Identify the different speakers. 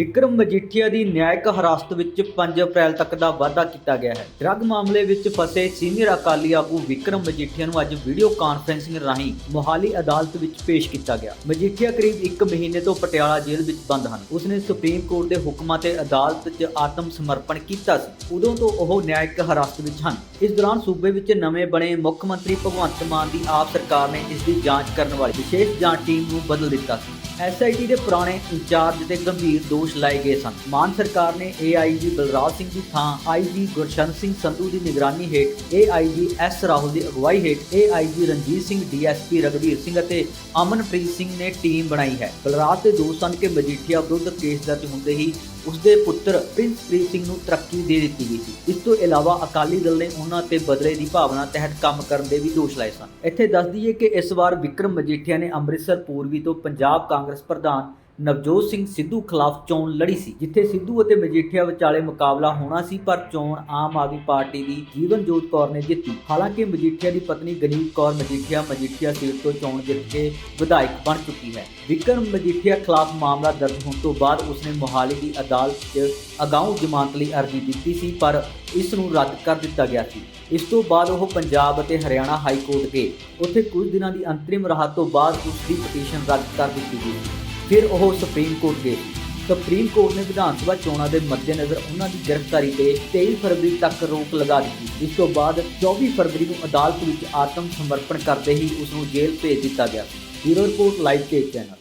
Speaker 1: ਵਿਕਰਮ ਮਜੀਠੀਆ ਦੀ ਨਿਆਇਕ ਹਿਰਾਸਤ ਵਿੱਚ 5 ਅਪ੍ਰੈਲ ਤੱਕ ਦਾ ਵਾਅਦਾ ਕੀਤਾ ਗਿਆ ਹੈ। ਡਰੱਗ ਮਾਮਲੇ ਵਿੱਚ ਫਸੇ ਸੀਨੀਅਰ ਅਕਾਲੀ ਆਗੂ ਵਿਕਰਮ ਮਜੀਠੀਆ ਨੂੰ ਅੱਜ ਵੀਡੀਓ ਕਾਨਫਰੈਂਸਿੰਗ ਰਾਹੀਂ ਮੋਹਾਲੀ ਅਦਾਲਤ ਵਿੱਚ ਪੇਸ਼ ਕੀਤਾ ਗਿਆ। ਮਜੀਠੀਆ ਕਰੀਬ 1 ਮਹੀਨੇ ਤੋਂ ਪਟਿਆਲਾ ਜੇਲ੍ਹ ਵਿੱਚ ਬੰਦ ਹਨ। ਉਸਨੇ ਸੁਪਰੀਮ ਕੋਰਟ ਦੇ ਹੁਕਮਾਂ ਤੇ ਅਦਾਲਤ 'ਚ ਆਤਮ ਸਮਰਪਣ ਕੀਤਾ ਸੀ। ਉਦੋਂ ਤੋਂ ਉਹ ਨਿਆਇਕ ਹਿਰਾਸਤ ਵਿੱਚ ਹਨ। ਇਸ ਦੌਰਾਨ ਸੂਬੇ ਵਿੱਚ ਨਵੇਂ ਬਣੇ ਮੁੱਖ ਮੰਤਰੀ ਭਗਵੰਤ ਮਾਨ ਦੀ ਆਪ ਸਰਕਾਰ ਨੇ ਇਸ ਦੀ ਜਾਂਚ ਕਰਨ ਵਾਲੀ ਵਿਸ਼ੇਸ਼ ਜਾਂਚ ਟੀਮ ਨੂੰ ਬਦਲ ਦਿੱਤਾ ਸੀ। ਐਸਆਈਟੀ ਦੇ ਪੁਰਾਣੇ ਇੰਚਾਰਜ ਤੇ ਗੰਭੀਰ ਦੋਸ਼ ਲਾਏ ਗਏ ਸਨ। ਮਾਨ ਸਰਕਾਰ ਨੇ ਏਆਈਜੀ ਬਲਰਾਜ ਸਿੰਘ ਦੀ ਥਾਂ ਆਈਜੀ ਗੁਰਸ਼ਨ ਸਿੰਘ ਸੰਧੂ ਦੀ ਨਿਗਰਾਨੀ ਹੇਠ ਏਆਈਜੀ ਐਸ ਰਾਹੁਲ ਦੀ ਅਗਵਾਈ ਹੇਠ ਏਆਈਜੀ ਰਣਜੀਤ ਸਿੰਘ ਡੀਐਸਪੀ ਰਗਵੀਰ ਸਿੰਘ ਅਤੇ ਅਮਨਪ੍ਰੀਤ ਸਿੰਘ ਨੇ ਟੀਮ ਬਣਾਈ ਹੈ। ਬਲਰਾਜ ਦੇ ਦੋਸ਼ ਸਨ ਕਿ ਮਜੀਠੀਆ ਵਿਰੁੱਧ ਕੇਸ ਦਰਜ ਹੁੰਦੇ ਹੀ ਉਸਦੇ ਪੁੱਤਰ ਪ੍ਰਿੰਸਪ੍ਰੀਤ ਸਿੰਘ ਨੂੰ ਤਰੱਕੀ ਦੇ ਦਿੱਤੀ ਗਈ ਸੀ। ਇਸ ਤੋਂ ਇਲਾਵਾ ਅਕਾਲੀ ਦਲ ਨੇ ਉਹਨਾਂ ਤੇ ਬਦਲੇ ਦੀ ਭਾਵਨਾ ਤਹਿਤ ਕੰਮ ਕਰਨ ਦੇ ਵੀ ਦੋਸ਼ ਲਾਏ ਸਨ। ਇੱਥੇ ਦੱਸ ਦਈਏ ਕਿ ਇਸ ਵਾਰ ਵਿਕਰਮ ਮਜੀਠੀਆ ਨੇ ਅੰਮ੍ਰਿਤਸਰ, ਪੂਰਬੀ ਤੋਂ ਪੰਜਾਬ ਕਾਂਗਰਸ ਪ੍ਰਧਾਨ ਨਵਜੋਤ ਸਿੰਘ ਸਿੱਧੂ ਖਿਲਾਫ ਚੋਣ ਲੜੀ ਸੀ, ਜਿੱਥੇ ਸਿੱਧੂ ਅਤੇ ਮਜੀਠੀਆ ਵਿਚਾਲੇ ਮੁਕਾਬਲਾ ਹੋਣਾ ਸੀ, ਪਰ ਚੋਣ ਆਮ ਆਦਮੀ ਪਾਰਟੀ ਦੀ ਜੀਵਨਜੋਤ ਕੌਰ ਨੇ ਜਿੱਤੀ। ਹਾਲਾਂਕਿ ਮਜੀਠੀਆ ਦੀ ਪਤਨੀ ਗਨੀਤ ਕੌਰ ਮਜੀਠੀਆ ਮਜੀਠੀਆ ਸੀਟ ਤੋਂ ਚੋਣ ਜਿੱਤ ਕੇ ਵਿਧਾਇਕ ਬਣ ਚੁੱਕੀ ਹੈ। ਵਿਕਰਮ ਮਜੀਠੀਆ ਖਿਲਾਫ ਮਾਮਲਾ ਦਰਜ ਹੋਣ ਤੋਂ ਬਾਅਦ ਉਸਨੇ ਮੋਹਾਲੀ ਦੀ ਅਦਾਲਤ 'ਚ ਅਗਾਊਂ ਜ਼ਮਾਨਤ ਲਈ ਅਰਜ਼ੀ ਦਿੱਤੀ ਸੀ, ਪਰ ਇਸ ਨੂੰ ਰੱਦ ਕਰ ਦਿੱਤਾ ਗਿਆ ਸੀ। ਇਸ ਤੋਂ ਬਾਅਦ ਉਹ ਪੰਜਾਬ ਅਤੇ ਹਰਿਆਣਾ ਹਾਈ ਕੋਰਟ ਗਏ। ਉੱਥੇ ਕੁਝ ਦਿਨਾਂ ਦੀ ਅੰਤਰਿਮ ਰਾਹਤ ਤੋਂ ਬਾਅਦ ਉਸ ਦੀ ਪਟੀਸ਼ਨ ਰੱਦ ਕਰ ਦਿੱਤੀ ਗਈ ਫਿਰ ਉਹ ਸੁਪਰੀਮ ਕੋਰਟ ਗਏ। ਸੁਪਰੀਮ ਕੋਰਟ ਨੇ ਵਿਧਾਨ ਸਭਾ ਚੋਣਾਂ ਦੇ ਮੱਦੇਨਜ਼ਰ ਉਹਨਾਂ ਦੀ ਗ੍ਰਿਫਤਾਰੀ ਤੇ 23 ਫਰਵਰੀ ਤੱਕ ਰੋਕ ਲਗਾ ਦਿੱਤੀ। ਇਸ ਤੋਂ ਬਾਅਦ 24 ਫਰਵਰੀ ਨੂੰ ਅਦਾਲਤ ਵਿੱਚ ਆਤਮ ਸਮਰਪਣ ਕਰਦੇ ਹੀ ਉਸ ਨੂੰ ਜੇਲ੍ਹ ਭੇਜ ਦਿੱਤਾ ਗਿਆ। ਬਿਊਰੋ ਰਿਪੋਰਟ, ਲਾਈਵ ਤੇ ਚੈਨਲ